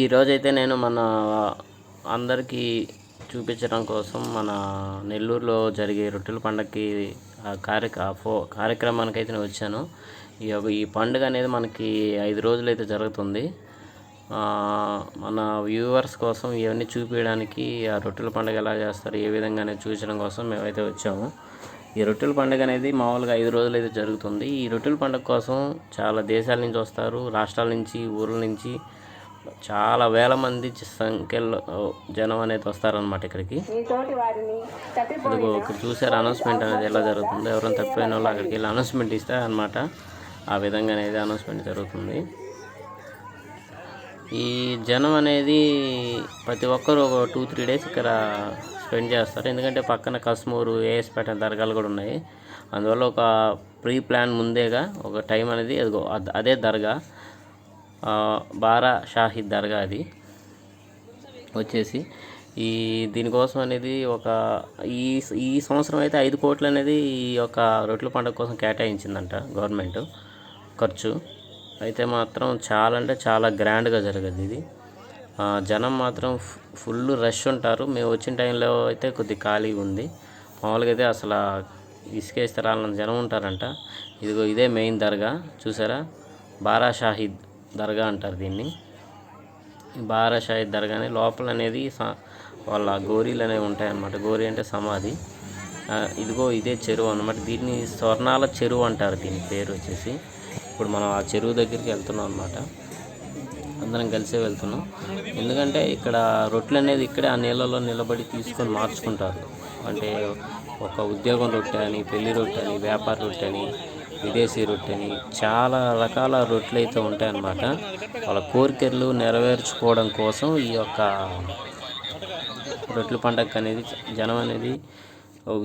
ఈరోజైతే నేను మన అందరికీ చూపించడం కోసం మన నెల్లూరులో జరిగే రొట్టెల పండగకి కార్యక్ర ఫో కార్యక్రమానికి అయితే నేను వచ్చాను. ఈ యొక్క ఈ పండుగ అనేది మనకి ఐదు రోజులు అయితే జరుగుతుంది మన వ్యూవర్స్ కోసం ఇవన్నీ చూపించడానికి ఆ రొట్టెల పండుగ ఎలా చేస్తారు ఏ విధంగా అనేది చూపించడం కోసం మేమైతే వచ్చాము. ఈ రొట్టెల పండుగ అనేది మామూలుగా ఐదు రోజులు అయితే జరుగుతుంది. ఈ రొట్టెల పండుగ కోసం చాలా దేశాల నుంచి వస్తారు రాష్ట్రాల నుంచి ఊర్ల నుంచి చాలా వేల మంది సంఖ్యలో జనం అనేది వస్తారనమాట ఇక్కడికి. ఇదిగో ఇక్కడ చూసారు అనౌన్స్మెంట్ అనేది ఎలా జరుగుతుందో? ఎవరైనా తప్పిపోయిన వాళ్ళు అక్కడికి వెళ్ళి అనౌన్స్మెంట్ ఇస్తే అనమాట ఆ విధంగా అనేది అనౌన్స్మెంట్ జరుగుతుంది. ఈ జనం అనేది ప్రతి ఒక్కరు ఒక టూ త్రీ డేస్ ఇక్కడ స్పెండ్ చేస్తారు. ఎందుకంటే పక్కన కస్మూరు ఏఎస్పేట దర్గాలు కూడా ఉన్నాయి. అందువల్ల ఒక ప్రీ ప్లాన్ ముందేగా ఒక టైం అనేది అదిగో అద్- అదే దర్గా. బారా షాహిద్ దర్గా అది. వచ్చేసి ఈ దీనికోసం అనేది ఒక ఈ ఈ సంవత్సరం అయితే ఐదు కోట్లు అనేది ఈ యొక్క రొట్టెల పండుగ కోసం కేటాయించిందంట గవర్నమెంట్ ఖర్చు. అయితే మాత్రం చాలా అంటే చాలా గ్రాండ్గా జరగదు ఇది. జనం మాత్రం ఫుల్ రష్ ఉంటారు. మేము వచ్చిన టైంలో అయితే కొద్ది ఖాళీగా ఉంది. మామూలుగా అయితే అసలు ఇసుకేస్తే రాళ్ళని జనం ఉంటారంట. ఇదిగో ఇదే మెయిన్ దర్గా. చూసారా? బారా షాహిద్ దర్గా అంటారు దీన్ని. ఈ బారా షాహిద్ లోపల అనేది స- వాళ్ళ గోరీలు అనేవి ఉంటాయన్నమాట. గోరీ అంటే సమాధి. ఇదిగో ఇదే చెరువు అనమాట దీన్ని స్వర్ణాల చెరువు అంటారు దీని పేరు వచ్చేసి. ఇప్పుడు మనం ఆ చెరువు దగ్గరికి వెళ్తున్నాం అనమాట అందరం కలిసే వెళ్తున్నాం. ఎందుకంటే ఇక్కడ రొట్టెలు అనేది ఇక్కడే ఆ నీళ్ళలో నిలబడి తీసుకొని మార్చుకుంటారు. అంటే ఒక ఉద్యోగం రొట్టె అని పెళ్ళి రొట్టె అని వ్యాపార రొట్టె అని విదేశీ రొట్టెని చాలా రకాల రొట్టెలు అయితే ఉంటాయన్నమాట. వాళ్ళ కోరికలు నెరవేర్చుకోవడం కోసం ఈ యొక్క రొట్టెల పండగ అనేది జనం అనేది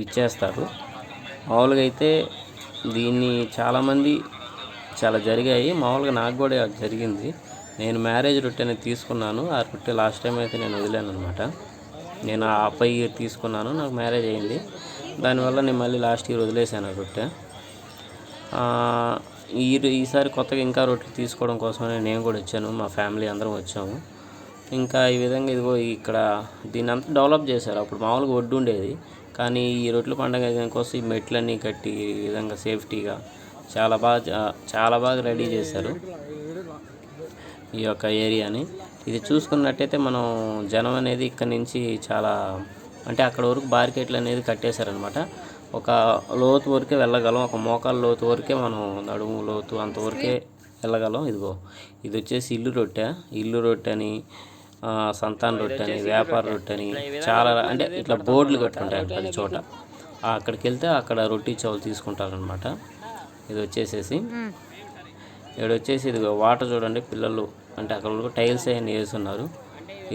ఇచ్చేస్తారు మామూలుగా అయితే దీన్ని చాలామంది చాలా జరిగాయి. మామూలుగా నాకు కూడా జరిగింది. నేను మ్యారేజ్ రొట్టె అనేది తీసుకున్నాను. ఆ రొట్టె లాస్ట్ టైం అయితే నేను వదిలాను అనమాట నేను ఆ పై ఇయర్ తీసుకున్నాను. నాకు మ్యారేజ్ అయింది. దానివల్ల నేను మళ్ళీ లాస్ట్ ఇయర్ వదిలేసాను ఆ రొట్టె. ఈ ఈసారి కొత్తగా ఇంకా రొట్టెలు తీసుకోవడం కోసమని నేను కూడా వచ్చాను. మా ఫ్యామిలీ అందరం వచ్చాము. ఇంకా ఈ విధంగా ఇదిగో ఇక్కడ దీన్ని అంతా డెవలప్ చేశారు. అప్పుడు మామూలుగా ఒడ్డు ఉండేది. కానీ ఈ రొట్టెల పండగ కోసం ఈ మెట్లన్నీ కట్టి ఈ విధంగా సేఫ్టీగా చాలా బాగా చాలా బాగా రెడీ చేశారు ఈ యొక్క ఏరియాని. ఇది చూసుకున్నట్టయితే మనం జనం అనేది ఇక్కడ నుంచి చాలా అంటే అక్కడ వరకు బార్కెట్లు అనేది కట్టేశారనమాట ఒక లోతు వరకే వెళ్ళగలం ఒక మోకాలు లోతు వరకే మనం నడుము లోతు అంతవరకే వెళ్ళగలం. ఇదిగో ఇది వచ్చేసి ఇల్లు రొట్టె. ఇల్లు రొట్టె అని సంతాన సంతాన్ రొట్టె అని వ్యాపార రొట్టె అని చాలా అంటే ఇట్లా బోర్డులు కట్టుకుంటాయి ప్రతి చోట. అక్కడికి వెళ్తే అక్కడ రొట్టి చౌలు తీసుకుంటారనమాట ఇది వచ్చేసేసి ఇక్కడ వచ్చేసి ఇదిగో వాటర్ చూడండి పిల్లలు అంటే అక్కడ టైల్స్ అవన్నీ వేస్తున్నారు.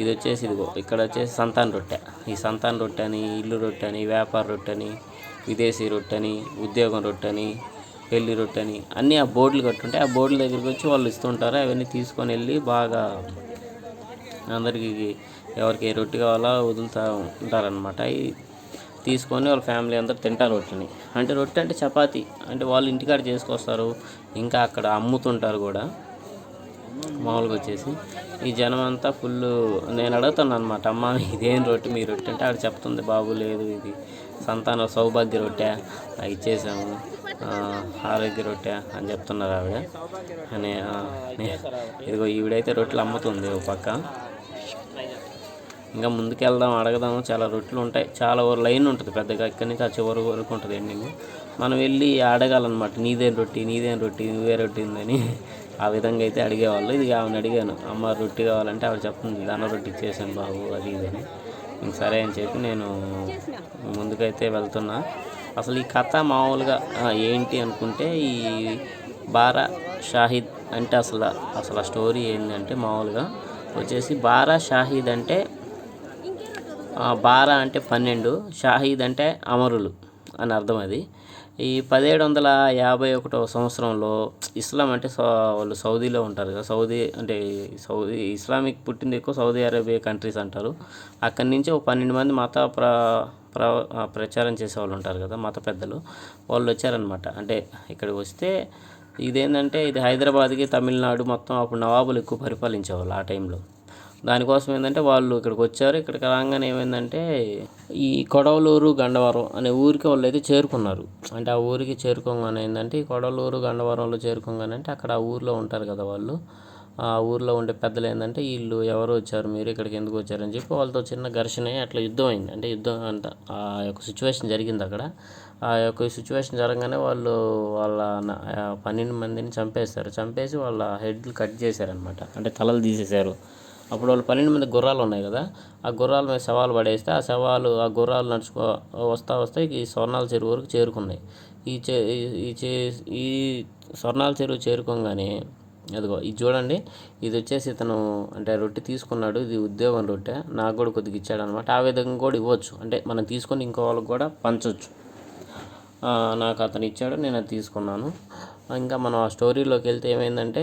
ఇది వచ్చేసి ఇదిగో ఇక్కడ వచ్చేసి సంతాన్ రొట్టె. ఈ సంతాన్ రొట్టె అని ఇల్లు రొట్టె అని వ్యాపార రొట్టె అని విదేశీ రొట్టె అని ఉద్యోగం రొట్టె అని పెళ్ళి రొట్టె అని అన్నీ ఆ బోర్డులు కట్టుంటే ఆ బోర్డుల దగ్గరికి వచ్చి వాళ్ళు ఇస్తుంటారు. అవన్నీ తీసుకొని వెళ్ళి బాగా అందరికీ ఎవరికి ఏ రొట్టె కావాలో వదులుతూ ఉంటారనమాట తీసుకొని వాళ్ళ ఫ్యామిలీ అందరు తింటారు రొట్టెని. అంటే రొట్టె అంటే చపాతి. అంటే వాళ్ళు ఇంటికాడ చేసుకొస్తారు. ఇంకా అక్కడ అమ్ముతుంటారు కూడా. మామూలుగా వచ్చేసి. ఈ జనం అంతా ఫుల్ నేను అడుగుతాను అనమాట అమ్మ ఇదేం రొట్టె? మీ రొట్టె అంటే ఆవిడ చెప్తుంది బాబు లేదు ఇది. సంతాన సౌభాగ్య రొట్టె ఇచ్చేసాము ఆరోగ్య రొట్టె అని చెప్తున్నారు ఆవిడ. అని ఇదిగో ఈవిడైతే రొట్టెలు అమ్ముతుంది ఒక పక్క. ఇంకా ముందుకెళ్దాం అడగదాము. చాలా రొట్టెలు ఉంటాయి. చాలా ఓ లైన్ ఉంటుంది పెద్దగా. ఇక్కడి నుంచి ఆ చివరి వరకు ఉంటుంది ఎండింగ్. మనం వెళ్ళి అడగాలన్నమాట నీదేం రొట్టి? నీదేం రొట్టి? నువ్వే రొట్టి ఉందని ఆ విధంగా అయితే అడిగేవాళ్ళు. ఇది ఆమెను అడిగాను. అమ్మ రొట్టి కావాలంటే ఆవిడ చెప్తుంది దాన రొట్టి ఇచ్చేసాను బాబు అది ఇది అని. ఇంక సరే అని చెప్పి నేను ముందుకైతే వెళ్తున్నా. అసలు ఈ కథ మామూలుగా ఏంటి అనుకుంటే ఈ బారా షాహిద్ అంటే అసలు అసలు ఆ స్టోరీ ఏంటంటే మామూలుగా వచ్చేసి బారా షాహిద్ అంటే బారా అంటే పన్నెండు షాహీద్ అంటే అమరులు అని అర్థం అది. ఈ పదిహేడు వందల యాభై ఒకటో సంవత్సరంలో ఇస్లాం అంటే సౌ వాళ్ళు సౌదీలో ఉంటారు కదా సౌదీ అంటే సౌదీ ఇస్లామిక్ పుట్టింది ఎక్కువ సౌదీ అరేబియా కంట్రీస్ అంటారు. అక్కడి నుంచి ఒక పన్నెండు మంది మత ప్ర ప్ర ప్రచారం ప్రచారం చేసేవాళ్ళు ఉంటారు కదా మత పెద్దలు. వాళ్ళు వచ్చారనమాట అంటే ఇక్కడికి వస్తే ఇదేంటంటే ఇది హైదరాబాద్కి తమిళనాడు మొత్తం అప్పుడు నవాబులు ఎక్కువ పరిపాలించేవాళ్ళు ఆ టైంలో. దానికోసం ఏంటంటే వాళ్ళు ఇక్కడికి వచ్చారు. ఇక్కడికి రాగానే ఏమైందంటే ఈ కొడవలూరు గండవరం అనే ఊరికి వాళ్ళు అయితే చేరుకున్నారు. అంటే ఆ ఊరికి చేరుకోగానే ఏంటంటే ఈ కొడవలూరు గండవరంలో చేరుకోగానే అంటే అక్కడ ఆ ఊర్లో ఉంటారు కదా వాళ్ళు. ఆ ఊర్లో ఉండే పెద్దలు ఏంటంటే వీళ్ళు ఎవరు వచ్చారు మీరు ఇక్కడికి ఎందుకు వచ్చారని చెప్పి వాళ్ళతో చిన్న ఘర్షణ అట్లా యుద్ధం అయింది. అంటే యుద్ధం అంట ఆ యొక్క సిచ్యువేషన్ జరిగింది అక్కడ. ఆ యొక్క సిచ్యువేషన్ జరగగానే వాళ్ళు వాళ్ళ పన్నెండు మందిని చంపేస్తారు చంపేసి వాళ్ళ హెడ్లు కట్ చేశారనమాట అంటే తలలు తీసేశారు. అప్పుడు వాళ్ళు పన్నెండు మంది గుర్రాలు ఉన్నాయి కదా ఆ గుర్రాల మీద శవాలు పడేస్తే ఆ శవాలు ఆ గుర్రాలు నడుచుకో వస్తా వస్తే ఈ స్వర్ణాల చెరువు వరకు చేరుకున్నాయి. ఈ చే ఈ- ఈ చే ఈ స్వర్ణాల చెరువు చేరుకోగానే అదిగో ఇది చూడండి ఇది వచ్చేసి ఇతను అంటే రొట్టె తీసుకున్నాడు ఇది ఉద్యోగం రొట్టె నాకు కూడా కొద్దిగా ఇచ్చాడు అనమాట ఆ విధంగా కూడా ఇవ్వచ్చు అంటే మనం తీసుకొని ఇంకో వాళ్ళకి కూడా పంచవచ్చు నాకు అతను ఇచ్చాడు నేను అది తీసుకున్నాను. ఇంకా మనం ఆ స్టోరీలోకి వెళ్తే ఏమైందంటే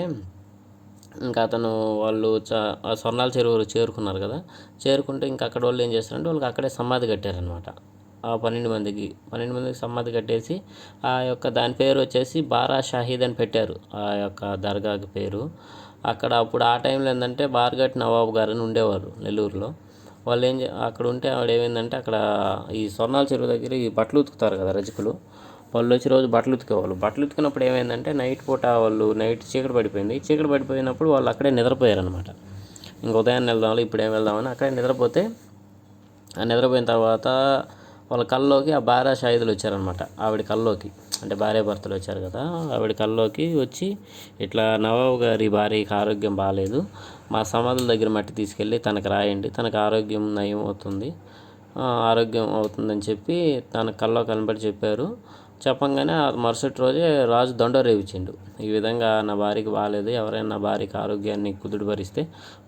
ఇంకా అతను వాళ్ళు చ ఆ స్వర్ణాల చెరువు చేరుకున్నారు కదా. చేరుకుంటే ఇంకా అక్కడ వాళ్ళు ఏం చేస్తారంటే వాళ్ళకి అక్కడే సమాధి కట్టారనమాట ఆ పన్నెండు మందికి పన్నెండు మందికి సమాధి కట్టేసి ఆ యొక్క దాని పేరు వచ్చేసి బారా షాహీద్ అని పెట్టారు. ఆ యొక్క దర్గాకి పేరు. అక్కడ అప్పుడు ఆ టైంలో ఏంటంటే బార్గట్ నవాబు గారు అని ఉండేవారు నెల్లూరులో. వాళ్ళు ఏం చే- అక్కడ ఉంటే ఆవిడ ఏమైందంటే అక్కడ ఈ స్వర్ణాల చెరువు దగ్గర ఈ బట్టలు ఉతుకుతారు కదా రజకులు. వాళ్ళు వచ్చి రోజు బట్టలు ఉతికేవాళ్ళు. బట్టలు ఉతికినప్పుడు ఏమైందంటే నైట్ పూట వాళ్ళు నైట్ చీకటి పడిపోయింది. చీకటి పడిపోయినప్పుడు వాళ్ళు అక్కడే నిద్రపోయారనమాట ఇంక ఉదయాన్నే వెళ్దామని ఇప్పుడు ఏం వెళ్దామని అక్కడే నిద్రపోతే ఆ నిద్రపోయిన తర్వాత వాళ్ళ కల్లోకి ఆ భార్య షాయిదులు వచ్చారనమాట ఆవిడ కల్లోకి. అంటే భార్య భర్తలు వచ్చారు కదా ఆవిడ కల్లోకి వచ్చి ఇట్లా నవాబు గారి భార్యకి ఆరోగ్యం బాగాలేదు మా సమాధుల దగ్గర మట్టి తీసుకెళ్ళి తనకు రాయండి. తనకు ఆరోగ్యం నయం అవుతుంది ఆరోగ్యం అవుతుందని చెప్పి తన కల్లో కనబడి చెప్పారు. చెప్పంగానే మరుసటి రోజే రాజు దండోరేవిచ్చిండు ఈ విధంగా నా భార్యకి బాగాలేదు ఎవరైనా నా భార్యకి ఆరోగ్యాన్ని కుదుటపరిస్తే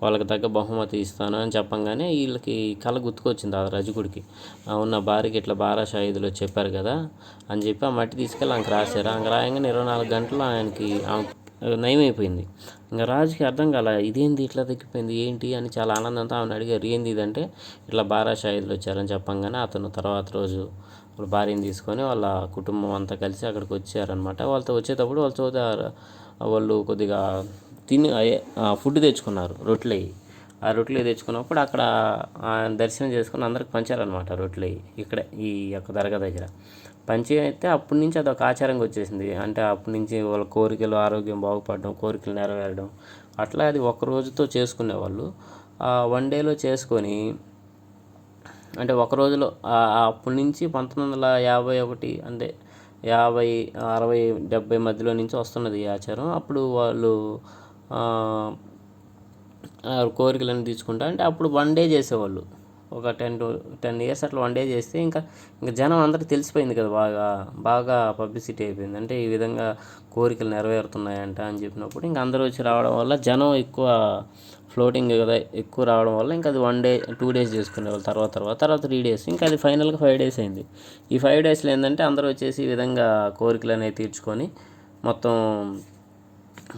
వాళ్ళకి తగ్గ బహుమతి ఇస్తాను అని చెప్పంగానే వీళ్ళకి కళ గుర్తుకొచ్చింది ఆ రజకుడికి అవును నా భార్యకి ఇట్లా బారా షాయిదులో చెప్పారు కదా అని చెప్పి ఆ మట్టి తీసుకెళ్ళి ఆమెకు రాశారు. ఆమెకు రాయంగానే ఇరవై నాలుగు గంటలు ఆయనకి ఆమె నయమైపోయింది. ఇంకా రాజుకి అర్థం కాల ఇదేంది ఇట్లా తగ్గిపోయింది? ఏంటి? అని చాలా ఆనందంతో ఆమెను అడిగారు. ఏంది ఇదంటే? ఇట్లా బారా షాయిదులు వచ్చారని చెప్పంగానే అతను తర్వాత రోజు వాళ్ళ భార్యని తీసుకొని వాళ్ళ కుటుంబం అంతా కలిసి అక్కడికి వచ్చారనమాట వాళ్ళతో వచ్చేటప్పుడు వాళ్ళతో వాళ్ళు కొద్దిగా తిని ఫుడ్ తెచ్చుకున్నారు రొట్టెలు ఆ రొట్టెలు తెచ్చుకున్నప్పుడు అక్కడ దర్శనం చేసుకుని అందరికి పంచారనమాట రొట్టెలు ఇక్కడ ఈ యొక్క దర్గా దగ్గర. పంచి అయితే అప్పటి నుంచి అదొక ఆచారంగా వచ్చేసింది. అంటే అప్పటి నుంచి వాళ్ళ కోరికలు ఆరోగ్యం బాగుపడడం కోరికలు నెరవేరడం అట్లా అది ఒక రోజుతో చేసుకునేవాళ్ళు. వన్ డేలో చేసుకొని అంటే ఒక రోజులో అప్పటి నుంచి పంతొమ్మిది వందల యాభై ఒకటి అంటే యాభై అరవై డెబ్బై మధ్యలో నుంచి వస్తున్నది ఈ ఆచారం. అప్పుడు వాళ్ళు కోరికలను తీసుకుంటా అంటే అప్పుడు వన్ డే చేసేవాళ్ళు. ఒక టెన్ టు టెన్ ఇయర్స్ అట్లా వన్ డే చేస్తే ఇంకా ఇంకా జనం అందరికి తెలిసిపోయింది కదా బాగా బాగా పబ్లిసిటీ అయిపోయింది. అంటే ఈ విధంగా కోరికలు నెరవేరుతున్నాయంట అని చెప్పినప్పుడు ఇంకా అందరూ వచ్చి రావడం వల్ల జనం ఎక్కువ ఫ్లోటింగ్ కదా ఎక్కువ రావడం వల్ల ఇంకా అది వన్ డే టూ డేస్ చేసుకునేవాళ్ళు తర్వాత తర్వాత తర్వాత త్రీ డేస్ ఇంకా అది ఫైనల్గా ఫైవ్ డేస్ అయింది. ఈ ఫైవ్ డేస్లో ఏంటంటే అందరూ వచ్చేసి ఈ విధంగా కోరికలు అనేవి తీర్చుకొని మొత్తం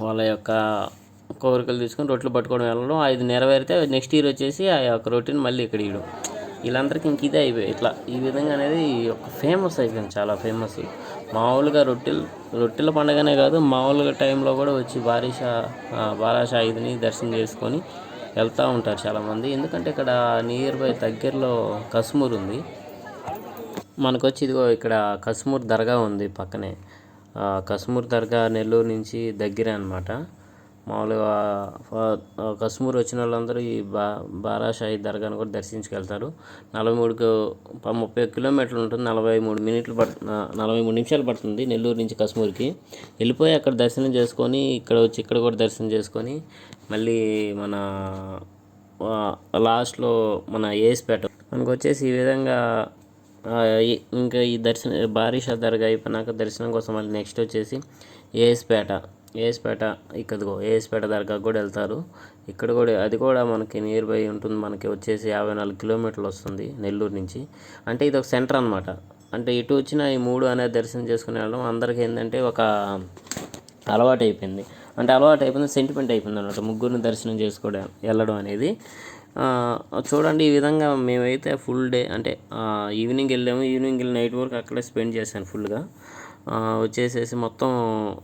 వాళ్ళ యొక్క కోరికలు తీసుకొని రొట్టెలు పట్టుకోవడం వెళ్ళడం ఐదు నెరవేరితే నెక్స్ట్ ఇయర్ వచ్చేసి ఆ యొక్క రొట్టెని మళ్ళీ ఇక్కడ ఇవ్వడం. వీళ్ళందరికీ ఇంక ఇదే అయిపోయి ఇట్లా ఈ విధంగా అనేది ఒక ఫేమస్ అయిపోయింది చాలా ఫేమస్ మామూలుగా రొట్టెలు రొట్టెల పండగనే కాదు మామూలుగా టైంలో కూడా వచ్చి బారీషా బారాషా ఐదుని దర్శనం చేసుకొని వెళ్తూ ఉంటారు చాలామంది. ఎందుకంటే ఇక్కడ నియర్ బై దగ్గరలో కశ్మూర్ ఉంది. మనకు వచ్చి ఇదిగో ఇక్కడ కశ్మూర్ దర్గా ఉంది పక్కనే. కశ్మూర్ దర్గా నెల్లూరు నుంచి దగ్గరే అనమాట మామూలుగా ఫ- వచ్చిన వాళ్ళందరూ ఈ బా బారాషాహి దర్గాను కూడా దర్శించుకెళ్తారు. నలభై మూడు కి- ముప్పై కిలోమీటర్లు ఉంటుంది. నలభై మూడు మినిట్లు పడు నలభై మూడు నిమిషాలు పడుతుంది నెల్లూరు నుంచి కశ్మూర్కి వెళ్ళిపోయి అక్కడ దర్శనం చేసుకొని ఇక్కడ వచ్చి ఇక్కడ కూడా దర్శనం చేసుకొని మళ్ళీ మన లాస్ట్లో మన ఏస్పేట. మనకు వచ్చేసి ఈ విధంగా ఇంకా ఈ దర్శనం భారీ దర్గా అయిపోయినాక దర్శనం కోసం మళ్ళీ నెక్స్ట్ వచ్చేసి ఏఎస్పేట ఏఎస్పేట ఇక్కడికో ఏఎస్పేట దర్గాకు కూడా వెళ్తారు. ఇక్కడ కూడా అది కూడా మనకి నియర్ బై ఉంటుంది. మనకి వచ్చేసి యాభై నాలుగు కిలోమీటర్లు వస్తుంది నెల్లూరు నుంచి. అంటే ఇది ఒక సెంటర్ అనమాట అంటే ఇటు వచ్చిన ఈ మూడు అనేది దర్శనం చేసుకుని వెళ్ళడం అందరికీ ఏంటంటే ఒక అలవాటు అయిపోయింది. అంటే అలవాటు అయిపోయింది సెంటిమెంట్ అయిపోయింది అనమాట ముగ్గురిని దర్శనం చేసుకోవడం వెళ్ళడం అనేది. చూడండి ఈ విధంగా మేమైతే ఫుల్ డే అంటే ఈవినింగ్ వెళ్ళాము. ఈవినింగ్ వెళ్ళి నైట్ వరకు అక్కడే స్పెండ్ చేశాను ఫుల్గా వచ్చేసేసి మొత్తం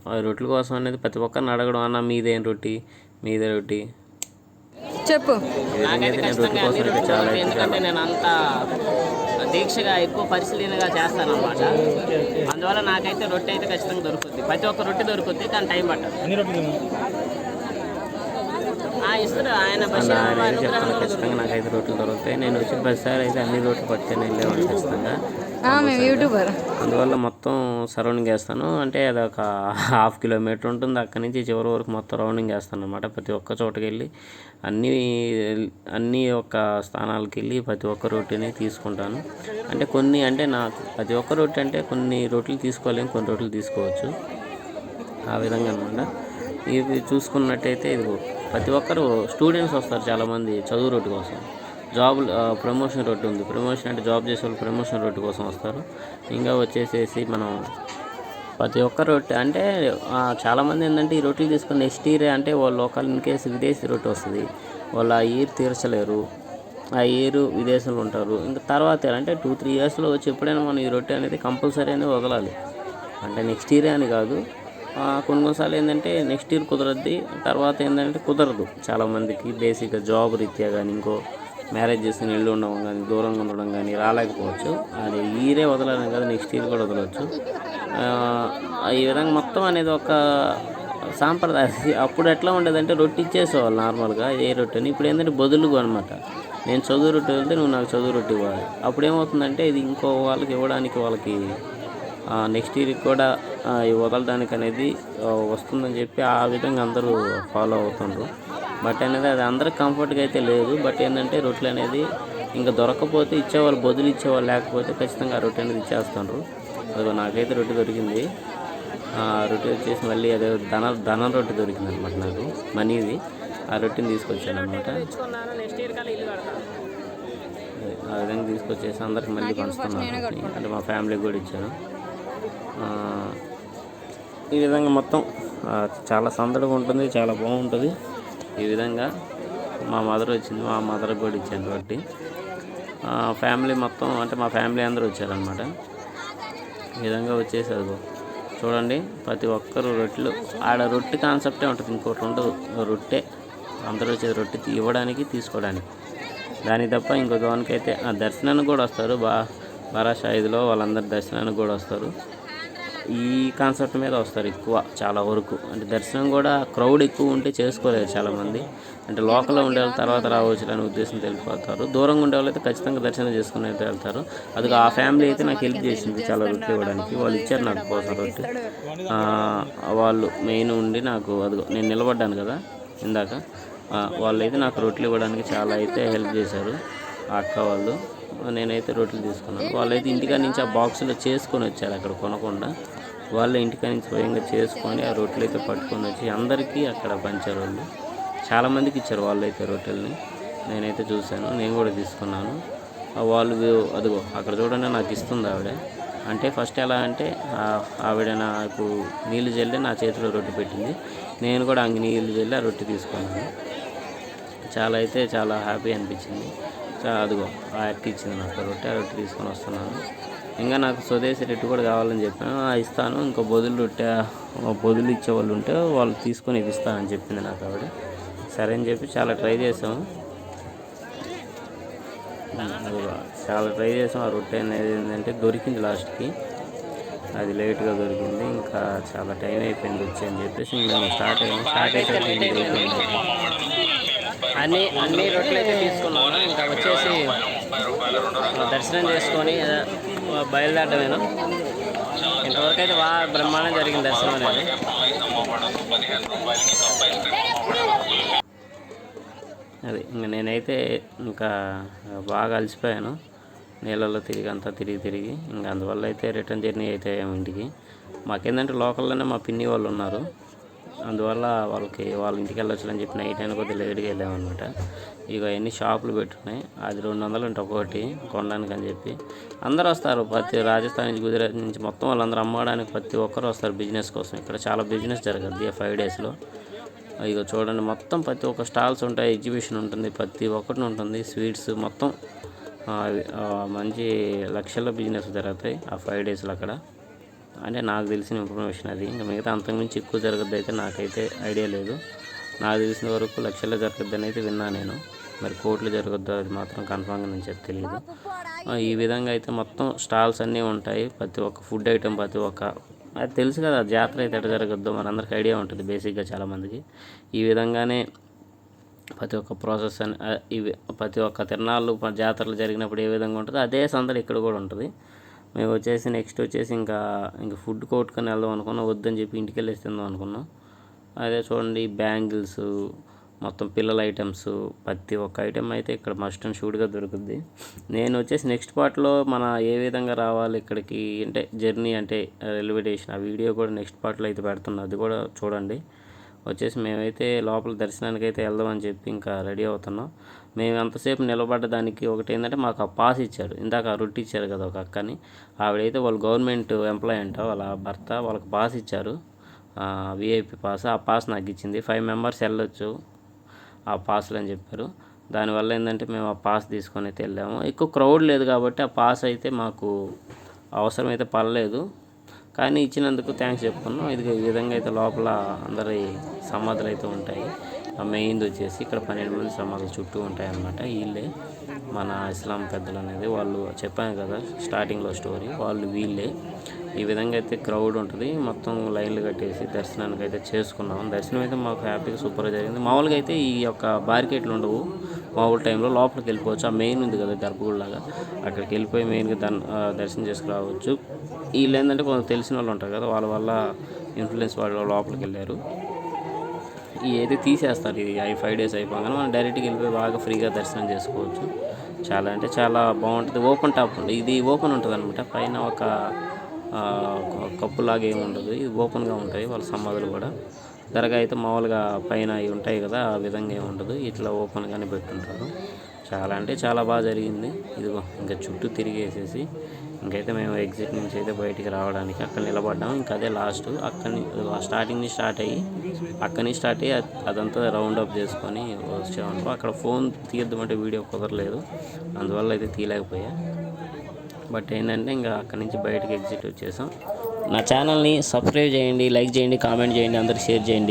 ఆ రొట్టెల కోసం అనేది ప్రతి ఒక్కరిని అడగడం అన్న మీదేం రొట్టి? మీదే రొట్టి? చెప్పు. ఎందుకంటే నేను అంత దీక్షగా ఎక్కువ పరిశీలనగా చేస్తాను అనమాట అందువల్ల నాకైతే రొట్టె అయితే ఖచ్చితంగా దొరుకుతుంది ప్రతి ఒక్క రొట్టె దొరుకుతుంది కానీ టైం పట్టదు. ఆ, ఇస్తారు ఆయన ఖచ్చితంగా నాకు ఐదు రోట్లు దొరుకుతాయి. నేను వచ్చి ప్రతిసారి అయితే అన్ని రోట్లు పట్టుకొని వెళ్ళేవాడిని ఖచ్చితంగా. యూట్యూబర్ అందువల్ల మొత్తం సరౌండింగ్ వేస్తాను అంటే అది ఒక హాఫ్ కిలోమీటర్ ఉంటుంది. అక్కడి నుంచి చివరి వరకు మొత్తం రౌండింగ్ వేస్తాను అనమాట ప్రతి ఒక్క చోటకి వెళ్ళి అన్ని అన్ని ఒక్క స్థానాలకు వెళ్ళి ప్రతి ఒక్క రొట్టెని తీసుకుంటాను. అంటే కొన్ని అంటే నాకు ప్రతి ఒక్క రొట్టె అంటే కొన్ని రొట్టెలు తీసుకోలేము కొన్ని రొట్టెలు తీసుకోవచ్చు. ఆ విధంగా అనమాట ఇవి చూసుకున్నట్టయితే ఇది ప్రతి ఒక్కరు స్టూడెంట్స్ వస్తారు చాలామంది చదువు రొట్టె కోసం. జాబ్ ప్రమోషన్ రోడ్డు ఉంది. ప్రమోషన్ అంటే జాబ్ చేసే వాళ్ళు ప్రమోషన్ రోడ్డు కోసం వస్తారు. ఇంకా వచ్చేసేసి మనం ప్రతి ఒక్క రొట్టె అంటే చాలామంది ఏంటంటే ఈ రొట్టెలు తీసుకుని నెక్స్ట్ ఇయర్ అంటే వాళ్ళు లోకల్ ఇన్ కేసు విదేశీ రొట్టె వస్తుంది. వాళ్ళు ఆ ఇయర్ తీర్చలేరు. ఆ ఇయర్ విదేశంలో ఉంటారు. ఇంకా తర్వాత అంటే టూ త్రీ ఇయర్స్లో వచ్చి ఎప్పుడైనా మనం ఈ రొట్టె అనేది కంపల్సరీ అనేది వదలాలి. అంటే నెక్స్ట్ ఇయర్ అని కాదు. కొన్ని కొన్నిసార్లు ఏంటంటే నెక్స్ట్ ఇయర్ కుదరద్ది. తర్వాత ఏంటంటే కుదరదు. చాలామందికి బేసిక్గా జాబ్ రీత్యా కానీ ఇంకో మ్యారేజ్ చేసుకుని ఇల్లు ఉండడం కానీ దూరంగా ఉండడం కానీ రాలేకపోవచ్చు. అది ఈరే వదలడం కదా కాదు నెక్స్ట్ ఇయర్ కూడా వదలవచ్చు ఈ విధంగా మొత్తం అనేది ఒక సాంప్రదాయం. అప్పుడు ఎట్లా ఉండేదంటే రొట్టె ఇచ్చేసేవాళ్ళు నార్మల్గా ఏ రొట్టెని. ఇప్పుడు ఏంటంటే బదులుగా అనమాట నేను చదువు రొట్టె వెళ్తే నువ్వు నాకు చదువు రొట్టె ఇవ్వాలి. అప్పుడు ఏమవుతుందంటే ఇది ఇంకో వాళ్ళకి ఇవ్వడానికి వాళ్ళకి నెక్స్ట్ ఇయర్కి కూడా వదలడానికి అనేది వస్తుందని చెప్పి ఆ విధంగా అందరూ ఫాలో అవుతుండ్రు. బట్ అనేది అది అందరికి కంఫర్ట్గా అయితే లేదు. బట్ ఏంటంటే రొట్టెలు అనేది ఇంకా దొరకకపోతే ఇచ్చేవాళ్ళు బదులు ఇచ్చేవాళ్ళు లేకపోతే ఖచ్చితంగా ఆ రొట్టె అనేది ఇచ్చేస్తున్నారు అదిగో నాకైతే రొట్టె దొరికింది. ఆ రొట్టె వచ్చేసి మళ్ళీ అదే ధన ధన రొట్టె దొరికింది అనమాట నాకు. మనీది. ఆ రొట్టెని తీసుకొచ్చాను అనమాట ఆ విధంగా తీసుకొచ్చేసి అందరికి మళ్ళీ పంచుతున్నాను అంటే మా ఫ్యామిలీకి కూడా ఇచ్చాను. ఈ విధంగా మొత్తం చాలా సందడిగా ఉంటుంది చాలా బాగుంటుంది. ఈ విధంగా మా మదర్ వచ్చింది. మా మదర్కి కూడా ఇచ్చాను కాబట్టి ఫ్యామిలీ మొత్తం అంటే మా ఫ్యామిలీ అందరూ వచ్చారనమాట ఈ విధంగా వచ్చేసి అదిగో చూడండి ప్రతి ఒక్కరు రొట్టెలు ఆడ రొట్టె కాన్సెప్టే ఉంటుంది. ఇంకోటి ఉండదు. రొట్టె అందరూ వచ్చేది రొట్టె ఇవ్వడానికి తీసుకోవడానికి. దాని తప్ప ఇంకో దానికైతే ఆ దర్శనానికి కూడా వస్తారు. బా బారా ఐదులో వాళ్ళందరు దర్శనానికి కూడా వస్తారు. ఈ కాన్సెప్ట్ మీద వస్తారు ఎక్కువ చాలా వరకు. అంటే దర్శనం కూడా క్రౌడ్ ఎక్కువ ఉంటే చేసుకోలేరు చాలామంది. అంటే లోకల్లో ఉండే వాళ్ళు తర్వాత రావచ్చు అనే ఉద్దేశం తెలిపిపోతారు దూరంగా ఉండే వాళ్ళు అయితే ఖచ్చితంగా దర్శనం చేసుకుని అయితే వెళ్తారు. అది ఆ ఫ్యామిలీ అయితే నాకు హెల్ప్ చేసింది చాలా రొట్టెలు ఇవ్వడానికి. వాళ్ళు ఇచ్చారు నాకు కోసం రొట్టె. వాళ్ళు మెయిన్ ఉండి నాకు అదిగో నేను నిలబడ్డాను కదా ఇందాక. వాళ్ళైతే వాళ్ళు అయితే నాకు రొట్టెలు ఇవ్వడానికి చాలా అయితే హెల్ప్ చేశారు. ఆ అక్క వాళ్ళు. నేనైతే రొట్టెలు తీసుకున్నాను. వాళ్ళైతే ఇంటికాడ నుంచి ఆ బాక్సులో చేసుకొని వచ్చారు అక్కడ కొనకుండా. వాళ్ళే ఇంటికాడ నుంచి స్వయంగా చేసుకొని ఆ రొట్టెలు అయితే పట్టుకొని వచ్చి అందరికీ అక్కడ పంచారు వాళ్ళు చాలామందికి ఇచ్చారు వాళ్ళు అయితే రొట్టెల్ని నేనైతే చూశాను నేను కూడా తీసుకున్నాను. వాళ్ళు అదిగో అక్కడ చూడండి నాకు ఇస్తుంది ఆవిడ. అంటే ఫస్ట్ ఎలా అంటే ఆవిడ నాకు నీళ్ళు చల్లి నా చేతిలో రొట్టె పెట్టింది. నేను కూడా అంగి నీళ్ళు జల్లి ఆ రొట్టె తీసుకున్నాను. చాలా అయితే చాలా హ్యాపీ అనిపించింది. అదిగో ఆ అక్క ఇచ్చింది నాకు. రొట్టె ఆ రొట్టె తీసుకొని వస్తున్నాను. ఇంకా నాకు స్వదేశీ రొట్టె కూడా కావాలని చెప్పాను. "ఆ, ఇస్తాను. ఇంకా బొదులు రొట్టె బొదులు ఇచ్చే వాళ్ళు ఉంటే వాళ్ళు తీసుకొని ఇది ఇస్తానని చెప్పింది నాకు ఆవిడ. సరే అని చెప్పి చాలా ట్రై చేసాము చాలా ట్రై చేసాం ఆ రొట్టె అనేది ఏంటంటే దొరికింది లాస్ట్కి. అది లేట్గా దొరికింది. ఇంకా చాలా టైం అయిపోయింది వచ్చి అని చెప్పేసి ఇంకా స్టార్ట్ అయ్యాము. స్టార్ట్ అయ్యేసరికి అయిపోయింది అన్ని అన్ని రొట్టెలు అయితే తీసుకున్నాను. ఇంకా వచ్చేసి దర్శనం చేసుకొని ఆ, బయలుదేరడమేను ఇంతవరకు అయితే బాగా బ్రహ్మాండం జరిగింది దర్శనం అనేది. అది ఇంకా నేనైతే ఇంకా బాగా అలసిపోయాను. నీళ్ళల్లో తిరిగి అంతా తిరిగి తిరిగి. ఇంకా అందువల్ల అయితే రిటర్న్ జర్నీ అయితే ఇంటికి. మాకేందంటే లోకల్లోనే మా పిన్ని వాళ్ళు ఉన్నారు. అందువల్ల వాళ్ళకి వాళ్ళ ఇంటికి వెళ్ళొచ్చులని చెప్పి నైట్ అయినా కొద్దిగా లేట్గా వెళ్ళామన్నమాట ఇక ఎన్ని షాపులు పెట్టున్నాయి. అది రెండు వందలు అంటే ఒక్కొక్కటి కొనడానికి అని చెప్పి. అందరూ వస్తారు ప్రతి రాజస్థాన్ నుంచి గుజరాత్ నుంచి మొత్తం వాళ్ళందరూ అమ్మడానికి ప్రతి ఒక్కరు వస్తారు బిజినెస్ కోసం. ఇక్కడ చాలా బిజినెస్ జరగద్ది ఫైవ్ డేస్లో. ఇక చూడండి మొత్తం ప్రతి ఒక్క స్టాల్స్ ఉంటాయి ఎగ్జిబిషన్ ఉంటుంది ప్రతి ఒక్కటి ఉంటుంది. స్వీట్స్ మొత్తం మంచి లక్షల్లో బిజినెస్ జరుగుతాయి ఆ ఫైవ్ డేస్లో అక్కడ. అంటే నాకు తెలిసిన ఇన్ఫర్మేషన్ అది. ఇంకా మిగతా అంతకుమించి ఎక్కువ జరగద్దు అయితే నాకైతే ఐడియా లేదు. నాకు తెలిసిన వరకు లక్షల్లో జరగద్దని అయితే విన్నా నేను. మరి కోట్లు జరగద్దు అది మాత్రం కన్ఫామ్గా నేను తెలియదు. ఈ విధంగా అయితే మొత్తం స్టాల్స్ అన్నీ ఉంటాయి. ప్రతి ఒక్క ఫుడ్ ఐటెం ప్రతి ఒక్క అది తెలుసు కదా జాతర అయితే ఎట్లా జరగద్దు మనందరికి ఐడియా ఉంటుంది బేసిక్గా చాలామందికి ఈ విధంగానే ప్రతి ఒక్క ప్రాసెస్ అని ఇవి ప్రతి ఒక్క తిరణాలు జాతరలు జరిగినప్పుడు ఏ విధంగా ఉంటుందో అదే సందడి ఇక్కడ కూడా ఉంటుంది. మేము వచ్చేసి నెక్స్ట్ వచ్చేసి ఇంకా ఇంకా ఫుడ్ కోర్టుకొని వెళ్దాం అనుకున్నాం. వద్దని చెప్పి ఇంటికి వెళ్ళేసి తిందాం అనుకున్నాం. అదే చూడండి బ్యాంగిల్స్ మొత్తం పిల్లల ఐటమ్స్ ప్రతి ఒక్క ఐటెం అయితే ఇక్కడ మస్ట్ అండ్ షూట్గా దొరుకుద్ది. నేను వచ్చేసి నెక్స్ట్ పార్ట్లో మన ఏ విధంగా రావాలి ఇక్కడికి అంటే జర్నీ అంటే రైల్వే స్టేషన్ ఆ వీడియో కూడా నెక్స్ట్ పార్ట్లో అయితే పెడుతున్నా. అది కూడా చూడండి. వచ్చేసి మేమైతే లోపల దర్శనానికి అయితే వెళ్దామని చెప్పి ఇంకా రెడీ అవుతున్నాం. మేము ఎంతసేపు నిలబడ్డ దానికి ఒకటి ఏంటంటే మాకు ఆ పాస్ ఇచ్చారు ఇందాక ఆ రొట్టి ఇచ్చారు కదా ఒక అక్కని. ఆవిడైతే వాళ్ళు గవర్నమెంట్ ఎంప్లాయ్ అంట వాళ్ళ భర్త వాళ్ళకి పాస్ ఇచ్చారు. VIP pass. ఆ పాస్ నాకు ఇచ్చింది. ఫైవ్ మెంబర్స్ వెళ్ళొచ్చు ఆ పాస్లు అని చెప్పారు. దానివల్ల ఏంటంటే మేము ఆ పాస్ తీసుకొని అయితే వెళ్ళాము. ఎక్కువ క్రౌడ్ లేదు కాబట్టి ఆ పాస్ అయితే మాకు అవసరం అయితే పడలేదు. కానీ ఇచ్చినందుకు థ్యాంక్స్ చెప్పుకున్నాం. ఇది ఈ విధంగా అయితే లోపల అందరి సమాధులు అయితే ఉంటాయి. ఆ మెయిన్ది వచ్చేసి ఇక్కడ పన్నెండు మంది సమాధులు చుట్టూ ఉంటాయి అన్నమాట వీళ్ళే మన ఇస్లాం పెద్దలు అనేది వాళ్ళు చెప్పాను కదా స్టార్టింగ్లో స్టోరీ వాళ్ళు వీళ్ళే. ఈ విధంగా అయితే క్రౌడ్ ఉంటుంది. మొత్తం లైన్లు కట్టేసి దర్శనానికి అయితే చేసుకున్నాం. దర్శనం అయితే మాకు హ్యాపీగా సూపర్గా జరిగింది. మామూలుగా అయితే ఈ యొక్క బారికేట్లు ఉండవు. మామూలు టైంలో లోపలికి వెళ్ళిపోవచ్చు. ఆ మెయిన్ ఉంది కదా గర్భగుడిలాగా అక్కడికి వెళ్ళిపోయి మెయిన్గా దన్ దర్శనం చేసుకురావచ్చు. వీళ్ళు ఏంటంటే కొంచెం తెలిసిన వాళ్ళు ఉంటారు కదా. వాళ్ళ వల్ల ఇన్ఫ్లుయెన్స్ వాళ్ళు లోపలికి వెళ్ళారు. అయితే తీసేస్తారు? ఇది అవి ఫైవ్ డేస్ అయిపోగానే మనం డైరెక్ట్గా వెళ్ళిపోయి బాగా ఫ్రీగా దర్శనం చేసుకోవచ్చు. చాలా అంటే చాలా బాగుంటుంది. ఓపెన్ టాప్ ఉంటుంది ఇది ఓపెన్ ఉంటుంది అనమాట పైన ఒక ఆ, కప్పులాగా ఏమి ఉండదు. ఇది ఓపెన్గా ఉంటాయి వాళ్ళ సమాధులు కూడా. దరగా అయితే మామూలుగా పైన అవి ఉంటాయి కదా ఆ విధంగా ఏమి ఉండదు. ఇట్లా ఓపెన్గానే పెట్టుంటారు. చాలా అంటే చాలా బాగా జరిగింది. ఇదిగో ఇంకా చుట్టూ తిరిగేసేసి ఇంకైతే మేము ఎగ్జిట్ నుంచి అయితే బయటికి రావడానికి అక్కడ నిలబడ్డాం. ఇంకా అదే లాస్ట్ అక్కడి స్టార్టింగ్ నుంచి స్టార్ట్ అయ్యి అక్కడి నుంచి స్టార్ట్ అయ్యి అదంతా రౌండ్ అప్ చేసుకొని వచ్చాము అక్కడ ఫోన్ తీయద్దామంటే వీడియో కుదరలేదు. అందువల్ల అయితే తీయలేకపోయా. బట్ ఏంటంటే ఇంకా అక్కడి నుంచి బయటకి ఎగ్జిట్ వచ్చేసాం. నా ఛానల్ని సబ్స్క్రైబ్ చేయండి లైక్ చేయండి కామెంట్ చేయండి అందరికి షేర్ చేయండి.